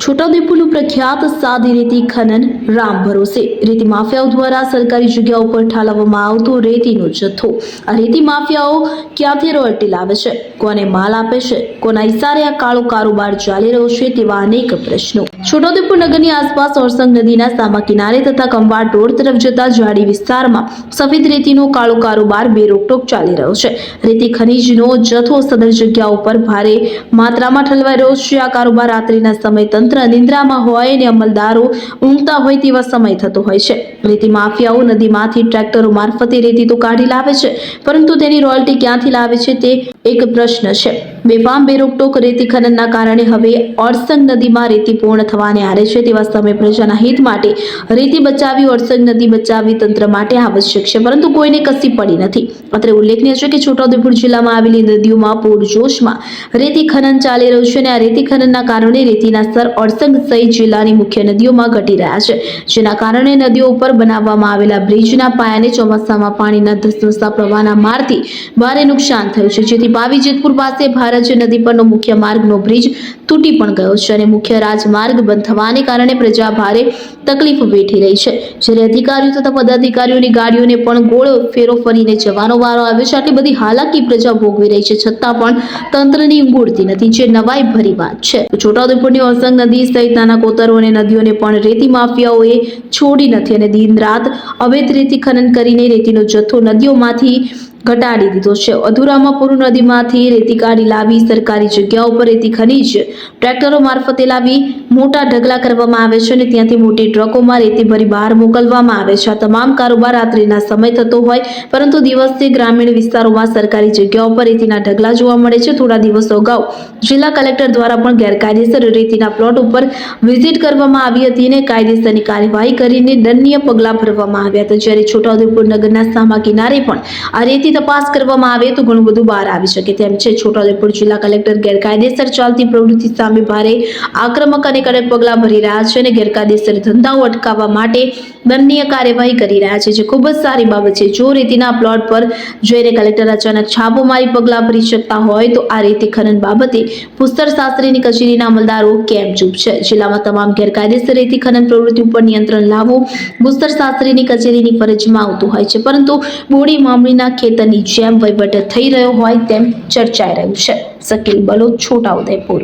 છોટાઉદેપુરનું પ્રખ્યાત સાદી રેતી ખનન રામ ભરોસે. રેતી માફિયાઓ દ્વારા સરકારી જગ્યાઓ પર ઠાલવવામાં આવતો રેતીનો જથ્થો. આ રેતી માફિયાઓ ક્યાંથી રોયલ્ટી લાવે છે? કોને માલ આપે છે? કોના ઇશારે આ કાળો કારોબાર ચાલી રહ્યો છે તેવા અનેક પ્રશ્નો. છોટાઉદેપુર નગરની આસપાસ ઓરસંગ નદીના સામા કિનારે તથા કંવાડ રોડ તરફ જતા જાડી વિસ્તારમાં સફેદ રેતીનો કાળો કારોબાર બે રોકટોક ચાલી રહ્યો છે. રેતી ખનીજનો જથ્થો સદર જગ્યા ઉપર ભારે માત્રામાં ઠલવાઈ રહ્યો છે. આ કારોબાર રાત્રિના સમય તંત્ર નિંદ્રામાં હોય અને અમલદારો ઊંઘતા હોય તેવા સમય થતો હોય છે. રેતી માફિયાઓ નદીમાંથી ટ્રેક્ટરો મારફતે રેતી તો કાઢી લાવે છે, પરંતુ તેની રોયલ્ટી ક્યાંથી લાવે છે તે એક પ્રશ્ન છે. બેફામ બેરોકટોક રેતી ખનનના કારણે હવે ઓરસંગ નદીમાં રેતી પૂર્ણ થવાને આરે છે તેવા સમય પ્રજાના હિત માટે રેતી બચાવી ઓરસંગ નદી બચાવી તંત્ર માટે આવશ્યક છે. પરંતુ કોઈને કસી પડી નથી. અત્રે ઉલ્લેખનીય છે કે છોટાઉદેપુર જિલ્લામાં આવેલી નદીઓમાં પૂરજોશમાં રેતી ખનન ચાલી રહ્યું છે અને આ રેતી ખનનના કારણે રેતીના સ્તર ઓરસંગ સહિત જિલ્લાની મુખ્ય નદીઓમાં ઘટી રહ્યા છે. જેના કારણે નદીઓ ઉપર બનાવવામાં આવેલા બ્રિજના પાયાને ચોમાસામાં પાણીના ધસધસતા પ્રવાહના મારથી ભારે નુકસાન થયું છે. જેથી ભાવી જેતપુર પાસે ભારજ નદી પરનો મુખ્ય માર્ગનો બ્રિજ તૂટી પણ ગયો છે અને મુખ્ય રાજમાર્ગ બંધ થવાને કારણે પ્રજા ભારે તકલીફ વેઠી રહી છે. જ્યારે અધિકારીઓ તથા પદાધિકારીઓની ગાડીઓને પણ ગોળ ફેરો ફરીને જવાનો વારો આવ્યો છે, આટલી બધી હાલાકી પ્રજા ભોગવી રહી છે, છતાં પણ તંત્રની ઊંઘ નથી, જે નવાઈ ભરી વાત છે. છોટાઉદેપુરની અસંગ નદી સહિત નાના કોતરો અને નદીઓને પણ રેતી માફિયાઓએ છોડી નથી અને દિન રાત અવૈધ રેતી ખનન કરીને રેતીનો જથ્થો નદીઓમાંથી ઘટાડી દીધો છે. અધુરામાં પૂર્વ નદીમાંથી રેતી કાઢી લાવી સરકારી જગ્યાઓ પર રેતી ખનીજ, ટ્રેક્ટરો મારફતે લાવી મોટા ઢગલા કરવામાં આવે છે અને ત્યાંથી મોટી ટ્રકોમાં રેતી ભરી બહાર મોકલવામાં આવે છે. આ તમામ કારોબાર રાત્રિના સમય થતો હોય, પરંતુ દિવસે ગ્રામીણ વિસ્તારોમાં સરકારી જગ્યાઓ પર રેતીના ઢગલા જોવા મળે છે. થોડા દિવસો અગાઉ જિલ્લા કલેક્ટર દ્વારા પણ ગેરકાયદેસર રેતીના પ્લોટ ઉપર વિઝિટ કરવામાં આવી હતી અને કાયદેસરની કાર્યવાહી કરીને દંડનીય પગલાં ભરવામાં આવ્યા હતા. જ્યારે છોટાઉદેપુર નગરના સામા કિનારે પણ આ રેતી તપાસ કરવામાં આવે તો ઘણું બધું બહાર આવી શકે. તેમ છે, છોટાઉદેપુર જિલ્લા કલેક્ટર ગેરકાયદેસર ચાલતી પ્રવૃત્તિ સામે ભારે આક્રમક અને કડક પગલાં ભરી રહ્યા છે અને ગેરકાયદેસર ધંધાઓ અટકાવવા માટે દંડનીય કાર્યવાહી કરી રહ્યા છે, જે ખૂબ જ સારી બાબત છે. જો રેતીના પ્લોટ પર જોઈને કલેક્ટર અચાનક છાપો મારી પગલાં ભરી શકતા હોય તો આ રેતી ખનન બાબતે ભૂસ્તર શાસ્ત્રીની કચેરીના અમલદારો કેમ ચૂપ છે. જિલ્લામાં તમામ ગેરકાયદેસર રેતી ખનન પ્રવૃત્તિ ઉપર નિયંત્રણ લાવવું ભૂસ્તર શાસ્ત્રીની કચેરીની ફરજમાં આવતું હોય છે. પરંતુ બોડી મામલીના ખેતરની જેમ વહીવટ થઈ રહ્યો હોય તેમ ચર્ચાઈ રહ્યું છે. શકીલ બલોચ છોટાઉદેપુર